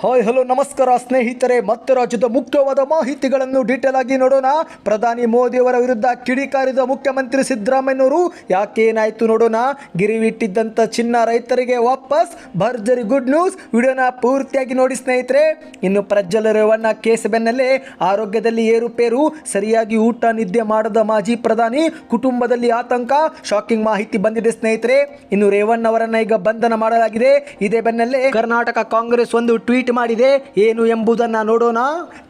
Hi, hello, ನಮಸ್ಕಾರ ಸ್ನೇಹಿತರೆ. ಮತ್ತೆ ರಾಜ್ಯದ ಮುಖ್ಯವಾದ ಮಾಹಿತಿಗಳನ್ನು ಡೀಟೇಲ್ ಆಗಿ ನೋಡೋಣ. ಪ್ರಧಾನಿ ಮೋದಿಯವರ ವಿರುದ್ಧ ಕಿಡಿಕಾರಿದ ಮುಖ್ಯಮಂತ್ರಿ ಸಿದ್ದರಾಮಯ್ಯನವರು ಯಾಕೇನಾಯಿತು ನೋಡೋಣ. ಗಿರಿವಿಟ್ಟಿದ್ದಂಥ ಚಿನ್ನ ರೈತರಿಗೆ ವಾಪಸ್. ಭರ್ಜರಿ ಗುಡ್ ನ್ಯೂಸ್ ವಿಡಿಯೋನ ಪೂರ್ತಿಯಾಗಿ ನೋಡಿ ಸ್ನೇಹಿತರೆ. ಇನ್ನು ಪ್ರಜ್ವಲ ರೇವಣ್ಣ ಕೇಸ್ ಬೆನ್ನಲ್ಲೇ ಆರೋಗ್ಯದಲ್ಲಿ ಏರುಪೇರು, ಸರಿಯಾಗಿ ಊಟ, ನಿದ್ದೆ ಮಾಡದ ಮಾಜಿ ಪ್ರಧಾನಿ, ಕುಟುಂಬದಲ್ಲಿ ಆತಂಕ. ಶಾಕಿಂಗ್ ಮಾಹಿತಿ ಬಂದಿದೆ ಸ್ನೇಹಿತರೆ. ಇನ್ನು ರೇವಣ್ಣ ಅವರನ್ನ ಈಗ ಬಂಧನ ಮಾಡಲಾಗಿದೆ. ಇದೇ ಬೆನ್ನಲ್ಲೇ ಕರ್ನಾಟಕ ಕಾಂಗ್ರೆಸ್ ಒಂದು ಟ್ವೀಟ್ ಮಾಡಿದೆ. ಏನು ಎಂಬುದನ್ನ ನೋಡೋಣ.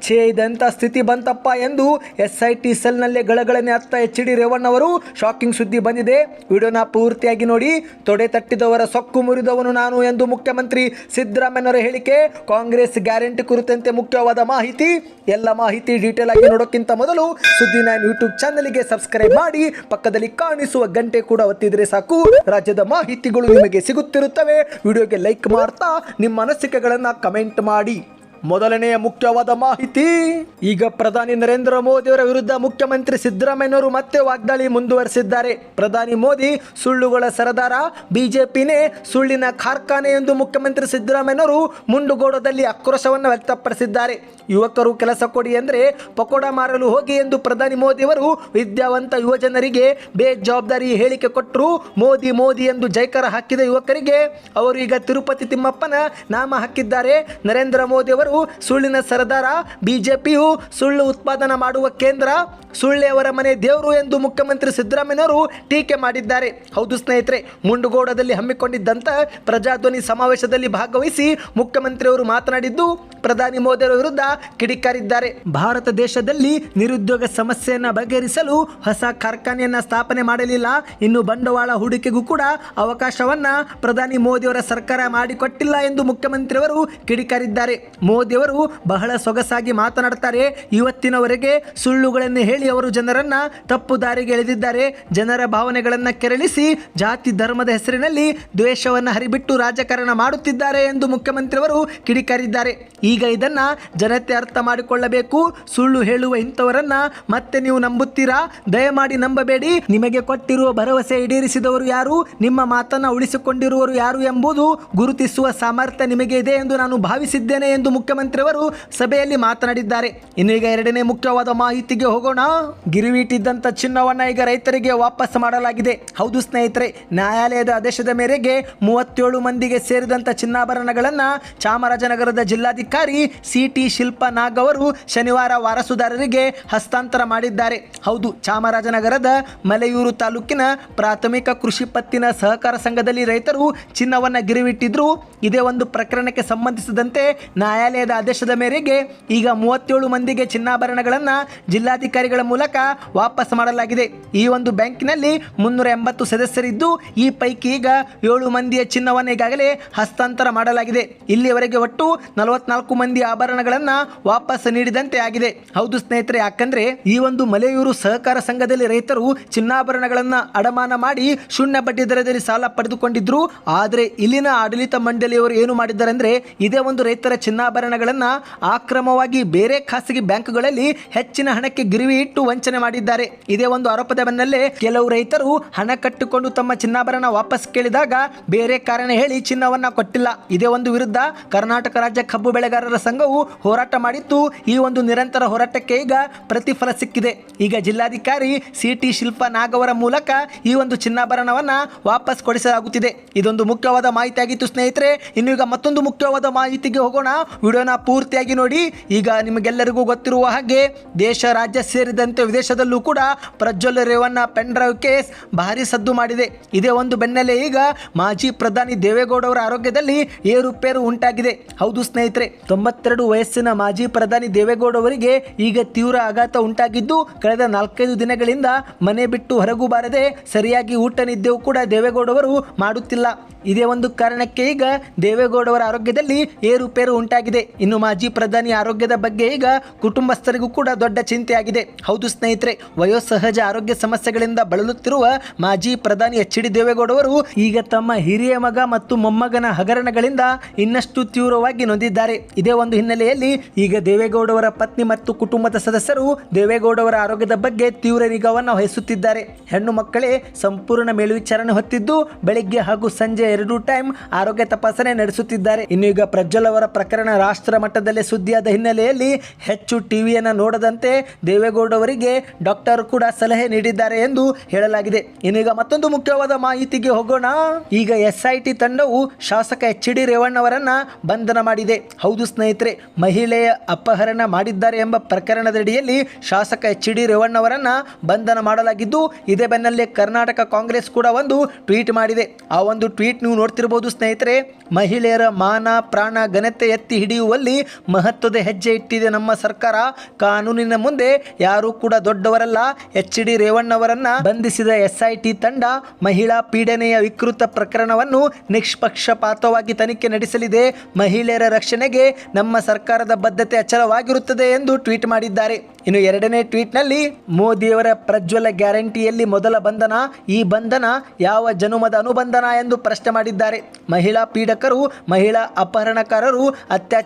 ಛೇ ಇದಂತ ಸ್ಥಿತಿ ಬಂತಪ್ಪ ಎಂದು ಎಸ್ ಐ ಟಿ ಸೆಲ್ನಲ್ಲೇ ಗಳಗಳನೆ ಅತ್ತ ಎಚ್ ಡಿ ರೇವಣ್ಣ ಅವರು ಶಾಕಿಂಗ್ ಸುದ್ದಿ ಬಂದಿದೆ. ವಿಡಿಯೋನ ಪೂರ್ತಿಯಾಗಿ ನೋಡಿ. ತೊಡೆ ತಟ್ಟಿದವರ ಸೊಕ್ಕು ಮುರಿದವನು ನಾನು ಎಂದು ಮುಖ್ಯಮಂತ್ರಿ ಸಿದ್ದರಾಮಯ್ಯನವರ ಹೇಳಿಕೆ. ಕಾಂಗ್ರೆಸ್ ಗ್ಯಾರಂಟಿ ಕುರಿತಂತೆ ಮುಖ್ಯವಾದ ಮಾಹಿತಿ. ಎಲ್ಲ ಮಾಹಿತಿ ಡೀಟೇಲ್ ಆಗಿ ನೋಡೋಕ್ಕಿಂತ ಮೊದಲು ಸುದ್ದಿ ನೈನ್ ಯೂಟ್ಯೂಬ್ ಚಾನಲ್ಗೆ ಸಬ್ಸ್ಕ್ರೈಬ್ ಮಾಡಿ. ಪಕ್ಕದಲ್ಲಿ ಕಾಣಿಸುವ ಗಂಟೆ ಕೂಡ ಒತ್ತಿದ್ರೆ ಸಾಕು. ರಾಜ್ಯದ ಮಾಹಿತಿಗಳು ನಿಮಗೆ ಸಿಗುತ್ತಿರುತ್ತವೆ. ವಿಡಿಯೋಗೆ ಲೈಕ್ ಮಾಡ್ತಾ ನಿಮ್ಮ ಅನಿಸಿಕೆಗಳನ್ನು ಕಮೆಂಟ್ ಮಾಡಿ. ಮೊದಲನೆಯ ಮುಖ್ಯವಾದ ಮಾಹಿತಿ. ಈಗ ಪ್ರಧಾನಿ ನರೇಂದ್ರ ಮೋದಿಯವರ ವಿರುದ್ಧ ಮುಖ್ಯಮಂತ್ರಿ ಸಿದ್ದರಾಮಯ್ಯನವರು ಮತ್ತೆ ವಾಗ್ದಾಳಿ ಮುಂದುವರೆಸಿದ್ದಾರೆ. ಪ್ರಧಾನಿ ಮೋದಿ ಸುಳ್ಳುಗಳ ಸರದಾರ, ಬಿಜೆಪಿನೇ ಸುಳ್ಳಿನ ಕಾರ್ಖಾನೆ ಎಂದು ಮುಖ್ಯಮಂತ್ರಿ ಸಿದ್ದರಾಮಯ್ಯನವರು ಮುಂಡುಗೋಡದಲ್ಲಿ ಆಕ್ರೋಶವನ್ನು ವ್ಯಕ್ತಪಡಿಸಿದ್ದಾರೆ. ಯುವಕರು ಕೆಲಸ ಕೊಡಿ ಅಂದರೆ ಪಕೋಡ ಮಾರಲು ಹೋಗಿ ಎಂದು ಪ್ರಧಾನಿ ಮೋದಿಯವರು ವಿದ್ಯಾವಂತ ಯುವಜನರಿಗೆ ಬೇಜವಾಬ್ದಾರಿ ಹೇಳಿಕೆ ಕೊಟ್ಟರು. ಮೋದಿ ಮೋದಿ ಎಂದು ಜೈಕಾರ ಹಾಕಿದ ಯುವಕರಿಗೆ ಅವರು ಈಗ ತಿರುಪತಿ ತಿಮ್ಮಪ್ಪನ ನಾಮ ಹಾಕಿದ್ದಾರೆ. ನರೇಂದ್ರ ಮೋದಿ ಅವರು ಸುಳ್ಳಿನ ಸರದಾರ, ಬಿಜೆಪಿಯು ಸುಳ್ಳು ಉತ್ಪಾದನಾ ಮಾಡುವ ಕೇಂದ್ರ, ಸುಳ್ಳೆ ಅವರ ಮನೆ ದೇವರು ಎಂದು ಮುಖ್ಯಮಂತ್ರಿ ಸಿದ್ದರಾಮಯ್ಯವರು ಟೀಕೆ ಮಾಡಿದ್ದಾರೆ. ಹೌದು ಸ್ನೇಹಿತರೆ, ಮುಂಡುಗೋಡದಲ್ಲಿ ಹಮ್ಮಿಕೊಂಡಿದ್ದಂಥ ಪ್ರಜಾಧ್ವನಿ ಸಮಾವೇಶದಲ್ಲಿ ಭಾಗವಹಿಸಿ ಮುಖ್ಯಮಂತ್ರಿಯವರು ಮಾತನಾಡಿದ್ದು, ಪ್ರಧಾನಿ ಮೋದಿಯವರ ವಿರುದ್ಧ ಕಿಡಿಕಾರಿದ್ದಾರೆ. ಭಾರತ ದೇಶದಲ್ಲಿ ನಿರುದ್ಯೋಗ ಸಮಸ್ಯೆಯನ್ನು ಬಗೆಹರಿಸಲು ಹೊಸ ಕಾರ್ಖಾನೆಯನ್ನ ಸ್ಥಾಪನೆ ಮಾಡಲಿಲ್ಲ. ಇನ್ನು ಬಂಡವಾಳ ಹೂಡಿಕೆಗೂ ಕೂಡ ಅವಕಾಶವನ್ನ ಪ್ರಧಾನಿ ಮೋದಿಯವರ ಸರ್ಕಾರ ಮಾಡಿಕೊಟ್ಟಿಲ್ಲ ಎಂದು ಮುಖ್ಯಮಂತ್ರಿಯವರು ಕಿಡಿಕಾರಿದ್ದಾರೆ. ಮೋದಿಯವರು ಬಹಳ ಸೊಗಸಾಗಿ ಮಾತನಾಡ್ತಾರೆ. ಇವತ್ತಿನವರೆಗೆ ಸುಳ್ಳುಗಳನ್ನು ಹೇಳಿ ಅವರು ಜನರನ್ನ ತಪ್ಪು ದಾರಿಗೆ ಎಳೆದಿದ್ದಾರೆ. ಜನರ ಭಾವನೆಗಳನ್ನು ಕೆರಳಿಸಿ ಜಾತಿ ಧರ್ಮದ ಹೆಸರಿನಲ್ಲಿ ದ್ವೇಷವನ್ನು ಹರಿಬಿಟ್ಟು ರಾಜಕಾರಣ ಮಾಡುತ್ತಿದ್ದಾರೆ ಎಂದು ಮುಖ್ಯಮಂತ್ರಿಯವರು ಕಿಡಿಕಾರಿದ್ದಾರೆ. ಈಗ ಇದನ್ನ ಜನತೆ ಅರ್ಥ ಮಾಡಿಕೊಳ್ಳಬೇಕು. ಸುಳ್ಳು ಹೇಳುವ ಇಂಥವರನ್ನ ಮತ್ತೆ ನೀವು ನಂಬುತ್ತೀರಾ? ದಯಮಾಡಿ ನಂಬಬೇಡಿ. ನಿಮಗೆ ಕೊಟ್ಟಿರುವ ಭರವಸೆ ಈಡೇರಿಸಿದವರು ಯಾರು? ನಿಮ್ಮ ಮಾತನ್ನ ಉಳಿಸಿಕೊಂಡಿರುವರು ಯಾರು ಎಂಬುದು ಗುರುತಿಸುವ ಸಾಮರ್ಥ್ಯ ನಿಮಗೆ ಇದೆ ಎಂದು ನಾನು ಭಾವಿಸಿದ್ದೇನೆ ಎಂದು ಮುಖ್ಯಮಂತ್ರಿಯವರು ಸಭೆಯಲ್ಲಿ ಮಾತನಾಡಿದ್ದಾರೆ. ಇನ್ನು ಈಗ ಎರಡನೇ ಮುಖ್ಯವಾದ ಮಾಹಿತಿಗೆ ಹೋಗೋಣ. ಗಿರಿವಿಟ್ಟಿದ್ದಂಥ ಚಿನ್ನವನ್ನ ಈಗ ರೈತರಿಗೆ ವಾಪಸ್ ಮಾಡಲಾಗಿದೆ. ಹೌದು ಸ್ನೇಹಿತರೆ, ನ್ಯಾಯಾಲಯದ ಆದೇಶದ ಮೇರೆಗೆ ಮೂವತ್ತೇಳು ಮಂದಿಗೆ ಸೇರಿದಂಥ ಚಿನ್ನಾಭರಣಗಳನ್ನ ಚಾಮರಾಜನಗರದ ಜಿಲ್ಲಾಧಿಕಾರಿ ಸಿ ಟಿ ಶಿಲ್ಪಾ ನಾಗ್ ಅವರು ಶನಿವಾರ ವಾರಸುದಾರರಿಗೆ ಹಸ್ತಾಂತರ ಮಾಡಿದ್ದಾರೆ. ಹೌದು, ಚಾಮರಾಜನಗರದ ಮಲೆಯೂರು ತಾಲೂಕಿನ ಪ್ರಾಥಮಿಕ ಕೃಷಿ ಪತ್ತಿನ ಸಹಕಾರ ಸಂಘದಲ್ಲಿ ರೈತರು ಚಿನ್ನವನ್ನ ಗಿರಿವಿಟ್ಟಿದ್ರು ಇದೇ ಒಂದು ಪ್ರಕರಣಕ್ಕೆ ಸಂಬಂಧಿಸಿದಂತೆ ನ್ಯಾಯಾಲಯದ ಆದೇಶದ ಮೇರೆಗೆ ಈಗ ಮೂವತ್ತೇಳು ಮಂದಿಗೆ ಚಿನ್ನಾಭರಣಗಳನ್ನು ಜಿಲ್ಲಾಧಿಕಾರಿಗಳ ಮೂಲಕ ವಾಪಸ್ ಮಾಡಲಾಗಿದೆ. ಈ ಒಂದು ಬ್ಯಾಂಕಿನಲ್ಲಿ ಮುನ್ನೂರ ಎಂಬತ್ತು ಸದಸ್ಯರಿದ್ದು, ಈ ಪೈಕಿ ಈಗ ಏಳು ಮಂದಿಯ ಚಿನ್ನವನ್ನು ಈಗಾಗಲೇ ಹಸ್ತಾಂತರ ಮಾಡಲಾಗಿದೆ. ಇಲ್ಲಿಯವರೆಗೆ ಒಟ್ಟು ನಲವತ್ನಾಲ್ಕು ಮಂದಿ ಆಭರಣಗಳನ್ನು ವಾಪಸ್ ನೀಡಿದಂತೆ ಆಗಿದೆ. ಹೌದು ಸ್ನೇಹಿತರೆ, ಯಾಕಂದ್ರೆ ಈ ಒಂದು ಮಲೆಯೂರು ಸಹಕಾರ ಸಂಘದಲ್ಲಿ ರೈತರು ಚಿನ್ನಾಭರಣಗಳನ್ನ ಅಡಮಾನ ಮಾಡಿ ಶೂನ್ಯ ಬಡ್ಡಿ ದರದಲ್ಲಿ ಸಾಲ ಪಡೆದುಕೊಂಡಿದ್ರು. ಆದರೆ ಇಲ್ಲಿನ ಆಡಳಿತ ಮಂಡಳಿಯವರು ಏನು ಮಾಡಿದ್ದಾರೆ ಅಂದ್ರೆ ಇದೇ ಒಂದು ರೈತರ ಚಿನ್ನಾಭರಣಗಳನ್ನ ಆಕ್ರಮವಾಗಿ ಬೇರೆ ಖಾಸಗಿ ಬ್ಯಾಂಕ್ಗಳಲ್ಲಿ ಹೆಚ್ಚಿನ ಹಣಕ್ಕೆ ಗಿರಿವಿ ಇಟ್ಟು ವಂಚನೆ ಮಾಡಿದ್ದಾರೆ. ಇದೇ ಒಂದು ಆರೋಪದ ಬೆನ್ನಲ್ಲೇ ಕೆಲವು ರೈತರು ಹಣ ಕಟ್ಟಿಕೊಂಡು ತಮ್ಮ ಚಿನ್ನಾಭರಣ ವಾಪಸ್ ಕೇಳಿದಾಗ ಬೇರೆ ಕಾರಣ ಹೇಳಿ ಚಿನ್ನವನ್ನ ಕೊಟ್ಟಿಲ್ಲ. ಇದೇ ಒಂದು ವಿರುದ್ಧ ಕರ್ನಾಟಕ ರಾಜ್ಯ ಕಬ್ಬು ಬೆಳೆಗಾರರ ಸಂಘವು ಹೋರಾಟ ಮಾಡಿತ್ತು ಈ ಒಂದು ನಿರಂತರ ಹೋರಾಟಕ್ಕೆ ಈಗ ಪ್ರತಿಫಲ ಸಿಕ್ಕಿದೆ. ಈಗ ಜಿಲ್ಲಾಧಿಕಾರಿ ಸಿ ಟಿ ಶಿಲ್ಪಾ ನಾಗವರ ಮೂಲಕ ಈ ಒಂದು ಚಿನ್ನಾಭರಣವನ್ನ ವಾಪಸ್ ಕೊಡಿಸಲಾಗುತ್ತಿದೆ. ಇದೊಂದು ಮುಖ್ಯವಾದ ಮಾಹಿತಿ ಆಗಿತ್ತು ಸ್ನೇಹಿತರೆ. ಇನ್ನು ಈಗ ಮತ್ತೊಂದು ಮುಖ್ಯವಾದ ಮಾಹಿತಿಗೆ ಹೋಗೋಣ. ವಿಡಿಯೋನ ಪೂರ್ತಿಯಾಗಿ ನೋಡಿ. ಈಗ ನಿಮಗೆಲ್ಲರಿಗೂ ಗೊತ್ತಿರುವ ಹಾಗೆ ದೇಶ, ರಾಜ್ಯ ಸೇರಿದಂತೆ ವಿದೇಶದಲ್ಲೂ ಕೂಡ ಪ್ರಜ್ವಲ್ ರೇವಣ್ಣ ಪೆನ್ಡ್ರೈವ್ ಕೇಸ್ ಭಾರಿ ಸದ್ದು ಮಾಡಿದೆ. ಇದೇ ಒಂದು ಬೆನ್ನಲ್ಲೇ ಈಗ ಮಾಜಿ ಪ್ರಧಾನಿ ದೇವೇಗೌಡ ಅವರ ಆರೋಗ್ಯದಲ್ಲಿ ಏರುಪೇರು ಉಂಟಾಗಿದೆ. ಹೌದು ಸ್ನೇಹಿತರೆ, ತೊಂಬತ್ತೆರಡು ವಯಸ್ಸಿನ ಮಾಜಿ ಪ್ರಧಾನಿ ದೇವೇಗೌಡ ಅವರಿಗೆ ಈಗ ತೀವ್ರ ಆಘಾತ ಉಂಟಾಗಿದ್ದು, ಕಳೆದ ನಾಲ್ಕೈದು ದಿನಗಳಿಂದ ಮನೆ ಬಿಟ್ಟು ಹೊರಗೂ ಬಾರದೆ ಸರಿಯಾಗಿ ಊಟ ನಿದ್ದೆಯೂ ಕೂಡ ದೇವೇಗೌಡವರು ಮಾಡುತ್ತಿಲ್ಲ. ಇದೇ ಒಂದು ಕಾರಣಕ್ಕೆ ಈಗ ದೇವೇಗೌಡವರ ಆರೋಗ್ಯದಲ್ಲಿ ಏರುಪೇರು ಉಂಟಾಗಿದೆ. ಇನ್ನು ಮಾಜಿ ಪ್ರಧಾನಿ ಆರೋಗ್ಯದ ಬಗ್ಗೆ ಈಗ ಕುಟುಂಬಸ್ಥರಿಗೂ ಕೂಡ ದೊಡ್ಡ ಚಿಂತೆಯಾಗಿದೆ. ಹೌದು ಸ್ನೇಹಿತರೆ, ವಯೋಸಹಜ ಆರೋಗ್ಯ ಸಮಸ್ಯೆಗಳಿಂದ ಬಳಲುತ್ತಿರುವ ಮಾಜಿ ಪ್ರಧಾನಿ ಎಚ್ ಡಿ ದೇವೇಗೌಡವರು ಈಗ ತಮ್ಮ ಹಿರಿಯ ಮಗ ಮತ್ತು ಮೊಮ್ಮಗನ ಹಗರಣಗಳಿಂದ ಇನ್ನಷ್ಟು ತೀವ್ರವಾಗಿ ನೊಂದಿದ್ದಾರೆ. ಇದೇ ಒಂದು ಹಿನ್ನೆಲೆಯಲ್ಲಿ ಈಗ ದೇವೇಗೌಡವರ ಪತ್ನಿ ಮತ್ತು ಕುಟುಂಬದ ಸದಸ್ಯರು ದೇವೇಗೌಡವರ ಆರೋಗ್ಯದ ಬಗ್ಗೆ ತೀವ್ರ ನಿಗಾವನ್ನು ವಹಿಸುತ್ತಿದ್ದಾರೆ. ಹೆಣ್ಣು ಮಕ್ಕಳೇ ಸಂಪೂರ್ಣ ಮೇಲ್ವಿಚಾರಣೆ ಹೊತ್ತಿದ್ದು ಬೆಳಿಗ್ಗೆ ಹಾಗೂ ಸಂಜೆ ಎರಡು ಟೈಮ್ ಆರೋಗ್ಯ ತಪಾಸಣೆ ನಡೆಸುತ್ತಿದ್ದಾರೆ. ಇನ್ನು ಈಗ ಪ್ರಜ್ವಲ್ ಅವರ ಪ್ರಕರಣ ರಾಷ್ಟ್ರ ಮಟ್ಟದಲ್ಲೇ ಸುದ್ದಿಯಾದ ಹಿನ್ನೆಲೆಯಲ್ಲಿ ಹೆಚ್ಚು ಟಿವಿಯನ್ನು ನೋಡದಂತೆ ದೇವೇಗೌಡ ಅವರಿಗೆ ಡಾಕ್ಟರ್ ಕೂಡ ಸಲಹೆ ನೀಡಿದ್ದಾರೆ ಎಂದು ಹೇಳಲಾಗಿದೆ. ಇನ್ನೀಗ ಮತ್ತೊಂದು ಮುಖ್ಯವಾದ ಮಾಹಿತಿಗೆ ಹೋಗೋಣ. ಈಗ ಎಸ್ ತಂಡವು ಶಾಸಕ ಎಚ್ ಡಿ ರೇವಣ್ಣವರನ್ನ ಬಂಧನ ಮಾಡಿದೆ. ಹೌದು ಸ್ನೇಹಿತರೆ, ಮಹಿಳೆಯ ಅಪಹರಣ ಮಾಡಿದ್ದಾರೆ ಎಂಬ ಪ್ರಕರಣದಡಿಯಲ್ಲಿ ಶಾಸಕ ಎಚ್ ಡಿ ರೇವಣ್ಣವರನ್ನ ಬಂಧನ ಮಾಡಲಾಗಿದ್ದು, ಇದೇ ಬೆನ್ನಲ್ಲೇ ಕರ್ನಾಟಕ ಕಾಂಗ್ರೆಸ್ ಕೂಡ ಒಂದು ಟ್ವೀಟ್ ಮಾಡಿದೆ. ಆ ಒಂದು ಟ್ವೀಟ್ ನೀವು ನೋಡ್ತಿರಬಹುದು ಸ್ನೇಹಿತರೆ, ಮಹಿಳೆಯರ ಮಾನ, ಪ್ರಾಣ, ಘನತೆ ಎತ್ತಿ ಹಿಡಿಯುವಲ್ಲಿ ಮಹತ್ವದ ಹೆಜ್ಜೆ ಇಟ್ಟಿದೆ ನಮ್ಮ ಸರ್ಕಾರ. ಕಾನೂನಿನ ಮುಂದೆ ಯಾರೂ ಕೂಡ ದೊಡ್ಡವರಲ್ಲ. ಎಚ್ ಡಿ ರೇವಣ್ಣವರನ್ನ ಬಂಧಿಸಿದ ಎಸ್ಐಟಿ ತಂಡ ಮಹಿಳಾ ಪೀಡನೆಯ ವಿಕೃತ ಪ್ರಕರಣವನ್ನು ನಿಷ್ಪಕ್ಷಪಾತವಾಗಿ ತನಿಖೆ ನಡೆಸಲಿದೆ. ಮಹಿಳೆಯರ ರಕ್ಷಣೆಗೆ ನಮ್ಮ ಸರ್ಕಾರದ ಬದ್ಧತೆ ಅಚಲವಾಗಿರುತ್ತದೆ ಎಂದು ಟ್ವೀಟ್ ಮಾಡಿದ್ದಾರೆ. ಇನ್ನು ಎರಡನೇ ಟ್ವೀಟ್ನಲ್ಲಿ ಮೋದಿಯವರ ಪ್ರಜ್ವಲ ಗ್ಯಾರಂಟಿಯಲ್ಲಿ ಮೊದಲ ಬಂಧನ, ಈ ಬಂಧನ ಯಾವ ಜನುಮದ ಅನುಬಂಧನ ಎಂದು ಪ್ರಶ್ನೆ ಮಾಡಿದ್ದಾರೆ. ಮಹಿಳಾ ಪೀಡಕರು, ಮಹಿಳಾ ಅಪಹರಣಕಾರರು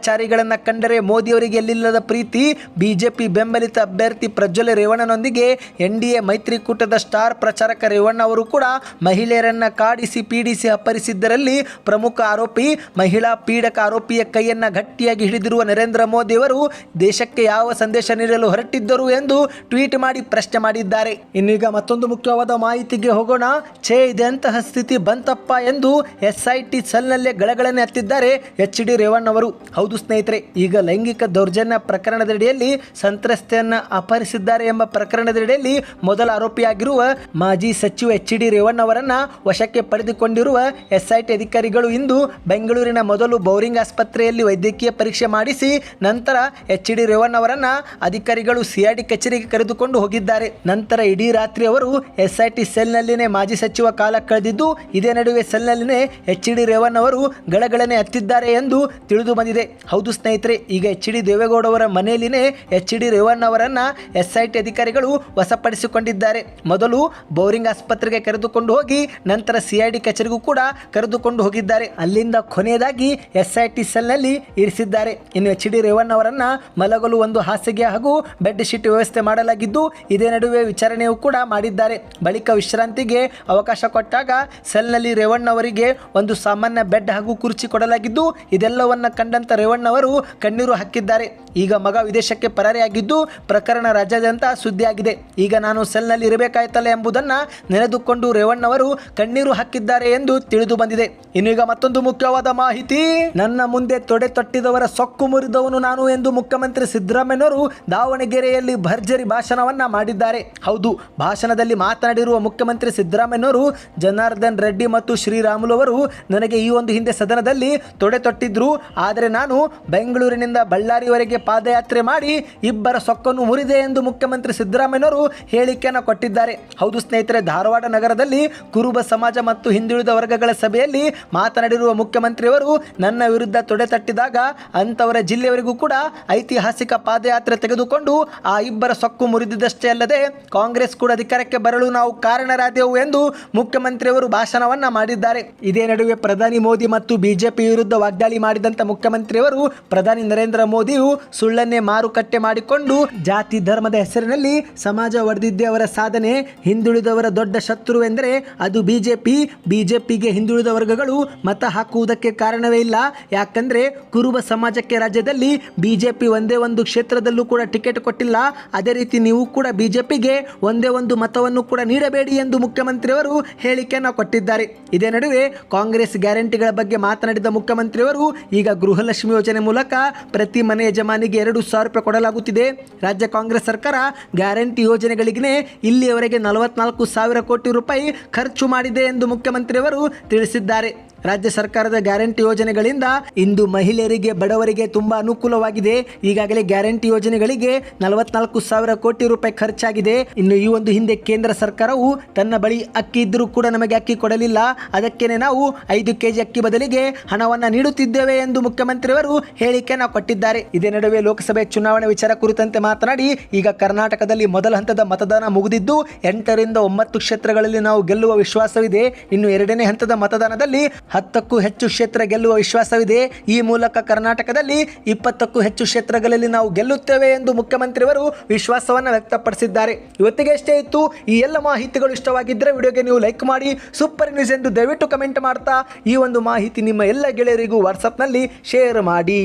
ಅತ್ಯಾಚಾರಿಗಳನ್ನು ಕಂಡರೆ ಮೋದಿಯವರಿಗೆ ಎಲ್ಲಿಲ್ಲದ ಪ್ರೀತಿ? ಬಿಜೆಪಿ ಬೆಂಬಲಿತ ಅಭ್ಯರ್ಥಿ ಪ್ರಜ್ವಲ್ ರೇವಣ್ಣನೊಂದಿಗೆ ಎನ್ ಡಿ ಎ ಮೈತ್ರಿಕೂಟದ ಸ್ಟಾರ್ ಪ್ರಚಾರಕ ರೇವಣ್ಣ ಅವರು ಕೂಡ ಮಹಿಳೆಯರನ್ನ ಕಾಡಿಸಿ, ಪೀಡಿಸಿ ಅಪ್ಪರಿಸಿದ್ದರಲ್ಲಿ ಪ್ರಮುಖ ಆರೋಪಿ, ಮಹಿಳಾ ಪೀಡಕ ಆರೋಪಿಯ ಕೈಯನ್ನ ಗಟ್ಟಿಯಾಗಿ ಹಿಡಿದಿರುವ ನರೇಂದ್ರ ಮೋದಿ ಅವರು ದೇಶಕ್ಕೆ ಯಾವ ಸಂದೇಶ ನೀಡಲು ಹೊರಟಿದ್ದರು ಎಂದು ಟ್ವೀಟ್ ಮಾಡಿ ಪ್ರಶ್ನೆ ಮಾಡಿದ್ದಾರೆ. ಇನ್ನೀಗ ಮತ್ತೊಂದು ಮುಖ್ಯವಾದ ಮಾಹಿತಿಗೆ ಹೋಗೋಣ. ಛೇ, ಇದೆಂತಹ ಸ್ಥಿತಿ ಬಂತಪ್ಪ ಎಂದು ಎಸ್ ಐ ಟಿ ಸೆಲ್ನಲ್ಲೇ ಗಳಗಳನೆ ಹತ್ತಿದ್ದಾರೆ ಎಚ್ ಡಿ ರೇವಣ್ಣವರು. ಹೌದು ಸ್ನೇಹಿತರೆ, ಈಗ ಲೈಂಗಿಕ ದೌರ್ಜನ್ಯ ಪ್ರಕರಣದಡಿಯಲ್ಲಿ ಸಂತ್ರಸ್ತೆಯನ್ನ ಅಪಹರಿಸಿದ್ದಾರೆ ಎಂಬ ಪ್ರಕರಣದಡಿಯಲ್ಲಿ ಮೊದಲ ಆರೋಪಿಯಾಗಿರುವ ಮಾಜಿ ಸಚಿವ ಎಚ್ ಡಿ ರೇವಣ್ಣವರನ್ನ ವಶಕ್ಕೆ ಪಡೆದುಕೊಂಡಿರುವ ಎಸ್ಐಟಿ ಅಧಿಕಾರಿಗಳು ಇಂದು ಬೆಂಗಳೂರಿನ ಮೊದಲು ಬೌರಿಂಗ್ ಆಸ್ಪತ್ರೆಯಲ್ಲಿ ವೈದ್ಯಕೀಯ ಪರೀಕ್ಷೆ ಮಾಡಿಸಿ ನಂತರ ಎಚ್ ಡಿ ರೇವಣ್ಣವರನ್ನ ಅಧಿಕಾರಿಗಳು ಸಿಐಡಿ ಕಚೇರಿಗೆ ಕರೆದುಕೊಂಡು ಹೋಗಿದ್ದಾರೆ. ನಂತರ ಇಡೀ ರಾತ್ರಿ ಅವರು ಎಸ್ಐಟಿ ಸೆಲ್ನಲ್ಲಿನೇ ಮಾಜಿ ಸಚಿವ ಕಾಲ ಕಳೆದಿದ್ದು, ಇದೇ ನಡುವೆ ಸೆಲ್ನಲ್ಲಿನೇ ಎಚ್ ಡಿ ರೇವಣ್ಣವರು ಗಳಗಳನೆ ಹತ್ತಿದ್ದಾರೆ ಎಂದು ತಿಳಿದು ಬಂದಿದೆ. ಹೌದು ಸ್ನೇಹಿತರೆ, ಈಗ ಎಚ್ ಡಿ ದೇವೇಗೌಡ ಅವರ ಮನೆಯಲ್ಲಿನೇ ಎಚ್ ಡಿ ರೇವಣ್ಣವರನ್ನ ಎಸ್ ಐ ಅಧಿಕಾರಿಗಳು ವಶಪಡಿಸಿಕೊಂಡಿದ್ದಾರೆ. ಮೊದಲು ಬೌರಿಂಗ್ ಆಸ್ಪತ್ರೆಗೆ ಕರೆದುಕೊಂಡು ಹೋಗಿ, ನಂತರ ಸಿಐಡಿ ಕಚೇರಿಗೂ ಕೂಡ ಕರೆದುಕೊಂಡು ಹೋಗಿದ್ದಾರೆ. ಅಲ್ಲಿಂದ ಕೊನೆಯದಾಗಿ ಎಸ್ ಐ ಟಿ ಸೆಲ್ನಲ್ಲಿ ಇರಿಸಿದ್ದಾರೆ. ಇನ್ನು ಎಚ್ ಡಿ ರೇವಣ್ಣವರನ್ನ ಮಲಗಲು ಒಂದು ಹಾಸಿಗೆ ಹಾಗೂ ಬೆಡ್ ಶೀಟ್ ವ್ಯವಸ್ಥೆ ಮಾಡಲಾಗಿದ್ದು, ಇದೇ ನಡುವೆ ವಿಚಾರಣೆಯೂ ಕೂಡ ಮಾಡಿದ್ದಾರೆ. ಬಳಿಕ ವಿಶ್ರಾಂತಿಗೆ ಅವಕಾಶ ಕೊಟ್ಟಾಗ ಸೆಲ್ನಲ್ಲಿ ರೇವಣ್ಣವರಿಗೆ ಒಂದು ಸಾಮಾನ್ಯ ಬೆಡ್ ಹಾಗೂ ಕುರ್ಚಿ ಕೊಡಲಾಗಿದ್ದು, ಇದೆಲ್ಲವನ್ನ ಕಂಡಂತ ರೇವಣ್ಣವರು ಕಣ್ಣೀರು ಹಾಕಿದ್ದಾರೆ. ಈಗ ಮಗ ವಿದೇಶಕ್ಕೆ ಪರಾರಿಯಾಗಿದ್ದು ಪ್ರಕರಣ ರಾಜ್ಯಾದ್ಯಂತ ಸುದ್ದಿಯಾಗಿದೆ. ಈಗ ನಾನು ಸೆಲ್ನಲ್ಲಿ ಇರಬೇಕಾಯ್ತಲ್ಲ ಎಂಬುದನ್ನು ನೆನೆದುಕೊಂಡು ರೇವಣ್ಣವರು ಕಣ್ಣೀರು ಹಾಕಿದ್ದಾರೆ ಎಂದು ತಿಳಿದು ಬಂದಿದೆ. ಇನ್ನು ಈಗ ಮತ್ತೊಂದು ಮುಖ್ಯವಾದ ಮಾಹಿತಿ. ನನ್ನ ಮುಂದೆ ತೊಡೆ ತೊಟ್ಟಿದವರ ಸೊಕ್ಕು ಮುರಿದವನು ನಾನು ಎಂದು ಮುಖ್ಯಮಂತ್ರಿ ಸಿದ್ದರಾಮಯ್ಯನವರು ದಾವಣಗೆರೆಯಲ್ಲಿ ಭರ್ಜರಿ ಭಾಷಣವನ್ನ ಮಾಡಿದ್ದಾರೆ. ಹೌದು, ಭಾಷಣದಲ್ಲಿ ಮಾತನಾಡಿರುವ ಮುಖ್ಯಮಂತ್ರಿ ಸಿದ್ದರಾಮಯ್ಯನವರು ಜನಾರ್ದನ್ ರೆಡ್ಡಿ ಮತ್ತು ಶ್ರೀರಾಮುಲು ಅವರು ನನಗೆ ಈ ಒಂದು ಹಿಂದೆ ಸದನದಲ್ಲಿ ತೊಡೆ ತೊಟ್ಟಿದ್ರು. ಆದರೆ ನಾನು ಬೆಂಗಳೂರಿನಿಂದ ಬಳ್ಳಾರಿವರೆಗೆ ಪಾದಯಾತ್ರೆ ಮಾಡಿ ಇಬ್ಬರ ಸೊಕ್ಕನ್ನು ಮುರಿದೆ ಎಂದು ಮುಖ್ಯಮಂತ್ರಿ ಸಿದ್ದರಾಮಯ್ಯನವರು ಹೇಳಿಕೆಯನ್ನು ಕೊಟ್ಟಿದ್ದಾರೆ. ಹೌದು ಸ್ನೇಹಿತರೆ, ಧಾರವಾಡ ನಗರದಲ್ಲಿ ಕುರುಬ ಸಮಾಜ ಮತ್ತು ಹಿಂದುಳಿದ ವರ್ಗಗಳ ಸಭೆಯಲ್ಲಿ ಮಾತನಾಡಿರುವ ಮುಖ್ಯಮಂತ್ರಿಯವರು ನನ್ನ ವಿರುದ್ಧ ತೊಡೆ ತಟ್ಟಿದಾಗ ಅಂಥವರ ಜಿಲ್ಲೆಯವರಿಗೂ ಕೂಡ ಐತಿಹಾಸಿಕ ಪಾದಯಾತ್ರೆ ತೆಗೆದುಕೊಂಡು ಆ ಇಬ್ಬರ ಸೊಕ್ಕು ಮುರಿದಿದ್ದಷ್ಟೇ ಅಲ್ಲದೆ ಕಾಂಗ್ರೆಸ್ ಕೂಡ ಅಧಿಕಾರಕ್ಕೆ ಬರಲು ನಾವು ಕಾರಣರಾದೆವು ಎಂದು ಮುಖ್ಯಮಂತ್ರಿಯವರು ಭಾಷಣವನ್ನ ಮಾಡಿದ್ದಾರೆ. ಇದೇ ನಡುವೆ ಪ್ರಧಾನಿ ಮೋದಿ ಮತ್ತು ಬಿಜೆಪಿ ವಿರುದ್ಧ ವಾಗ್ದಾಳಿ ಮಾಡಿದಂತ ಮುಖ್ಯಮಂತ್ರಿಯವರು ಪ್ರಧಾನಿ ನರೇಂದ್ರ ಮೋದಿಯು ಸುಳ್ಳನ್ನೇ ಮಾರುಕಟ್ಟೆ ಮಾಡಿಕೊಂಡು ಜಾತಿ ಧರ್ಮದ ಹೆಸರಿನಲ್ಲಿ ಸಮಾಜ ಒಡೆದಿದ್ದೇ ಅವರ ಸಾಧನೆ, ಹಿಂದುಳಿದವರ ದೊಡ್ಡ ಶತ್ರು ಎಂದರೆ ಅದು ಬಿಜೆಪಿ. ಬಿಜೆಪಿಗೆ ಹಿಂದುಳಿದ ವರ್ಗಗಳು ಮತ ಹಾಕುವುದಕ್ಕೆ ಕಾರಣವೇ ಇಲ್ಲ. ಯಾಕಂದ್ರೆ ಕುರುಬ ಸಮಾಜಕ್ಕೆ ರಾಜ್ಯದಲ್ಲಿ ಬಿಜೆಪಿ ಒಂದೇ ಒಂದು ಕ್ಷೇತ್ರದಲ್ಲೂ ಕೂಡ ಟಿಕೆಟ್ ಕೊಟ್ಟಿಲ್ಲ. ಅದೇ ರೀತಿ ನೀವು ಕೂಡ ಬಿಜೆಪಿಗೆ ಒಂದೇ ಒಂದು ಮತವನ್ನು ಕೂಡ ನೀಡಬೇಡಿ ಎಂದು ಮುಖ್ಯಮಂತ್ರಿಯವರು ಹೇಳಿಕೆಯನ್ನು ಕೊಟ್ಟಿದ್ದಾರೆ. ಇದೇ ನಡುವೆ ಕಾಂಗ್ರೆಸ್ ಗ್ಯಾರಂಟಿಗಳ ಬಗ್ಗೆ ಮಾತನಾಡಿದ ಮುಖ್ಯಮಂತ್ರಿಯವರು ಈಗ ಗೃಹಲಕ್ಷ್ಮಿ ಯೋಜನೆ ಮೂಲಕ ಪ್ರತಿ ಮನೆ ಯಜಮಾನಿಗೆ ಎರಡು ಸಾವಿರ ರೂಪಾಯಿ ಕೊಡಲಾಗುತ್ತಿದೆ. ರಾಜ್ಯ ಕಾಂಗ್ರೆಸ್ ಸರ್ಕಾರ ಗ್ಯಾರಂಟಿ ಯೋಜನೆಗಳಿಗೆ ಇಲ್ಲಿಯವರೆಗೆ ನಲವತ್ನಾಲ್ಕು ಸಾವಿರ ಕೋಟಿ ರೂಪಾಯಿ ಖರ್ಚು ಮಾಡಿದೆ ಎಂದು ಮುಖ್ಯಮಂತ್ರಿಯವರು ತಿಳಿಸಿದ್ದಾರೆ. ರಾಜ್ಯ ಸರ್ಕಾರದ ಗ್ಯಾರಂಟಿ ಯೋಜನೆಗಳಿಂದ ಇಂದು ಮಹಿಳೆಯರಿಗೆ, ಬಡವರಿಗೆ ತುಂಬಾ ಅನುಕೂಲವಾಗಿದೆ. ಈಗಾಗಲೇ ಗ್ಯಾರಂಟಿ ಯೋಜನೆಗಳಿಗೆ ನಲವತ್ನಾಲ್ಕು ಸಾವಿರ ಕೋಟಿ ರೂಪಾಯಿ ಖರ್ಚಾಗಿದೆ. ಇನ್ನು ಈ ಒಂದು ಹಿಂದೆ ಕೇಂದ್ರ ಸರ್ಕಾರವು ತನ್ನ ಬಳಿ ಅಕ್ಕಿ ಇದ್ದರೂ ಕೂಡ ನಮಗೆ ಅಕ್ಕಿ ಕೊಡಲಿಲ್ಲ. ಅದಕ್ಕೇನೆ ನಾವು ಐದು ಕೆಜಿ ಅಕ್ಕಿ ಬದಲಿಗೆ ಹಣವನ್ನ ನೀಡುತ್ತಿದ್ದೇವೆ ಎಂದು ಮುಖ್ಯಮಂತ್ರಿಯವರು ಹೇಳಿಕೆಯನ್ನು ಕೊಟ್ಟಿದ್ದಾರೆ. ಇದೇ ನಡುವೆ ಲೋಕಸಭೆ ಚುನಾವಣೆ ವಿಚಾರ ಕುರಿತಂತೆ ಮಾತನಾಡಿ, ಈಗ ಕರ್ನಾಟಕದಲ್ಲಿ ಮೊದಲ ಹಂತದ ಮತದಾನ ಮುಗಿದಿದ್ದು, ಎಂಟರಿಂದ ಒಂಬತ್ತು ಕ್ಷೇತ್ರಗಳಲ್ಲಿ ನಾವು ಗೆಲ್ಲುವ ವಿಶ್ವಾಸವಿದೆ. ಇನ್ನು ಎರಡನೇ ಹಂತದ ಮತದಾನದಲ್ಲಿ ಹತ್ತಕ್ಕೂ ಹೆಚ್ಚು ಕ್ಷೇತ್ರ ಗೆಲ್ಲುವ ವಿಶ್ವಾಸವಿದೆ. ಈ ಮೂಲಕ ಕರ್ನಾಟಕದಲ್ಲಿ ಇಪ್ಪತ್ತಕ್ಕೂ ಹೆಚ್ಚು ಕ್ಷೇತ್ರಗಳಲ್ಲಿ ನಾವು ಗೆಲ್ಲುತ್ತೇವೆ ಎಂದು ಮುಖ್ಯಮಂತ್ರಿಯವರು ವಿಶ್ವಾಸವನ್ನು ವ್ಯಕ್ತಪಡಿಸಿದ್ದಾರೆ. ಇವತ್ತಿಗೆ ಎಷ್ಟೇ ಇತ್ತು. ಈ ಎಲ್ಲ ಮಾಹಿತಿಗಳು ಇಷ್ಟವಾಗಿದ್ದರೆ ವಿಡಿಯೋಗೆ ನೀವು ಲೈಕ್ ಮಾಡಿ, ಸೂಪರ್ ನ್ಯೂಸ್ ಎಂದು ದಯವಿಟ್ಟು ಕಮೆಂಟ್ ಮಾಡ್ತಾ ಈ ಒಂದು ಮಾಹಿತಿ ನಿಮ್ಮ ಎಲ್ಲ ಗೆಳೆಯರಿಗೂ ವಾಟ್ಸಪ್ನಲ್ಲಿ ಶೇರ್ ಮಾಡಿ.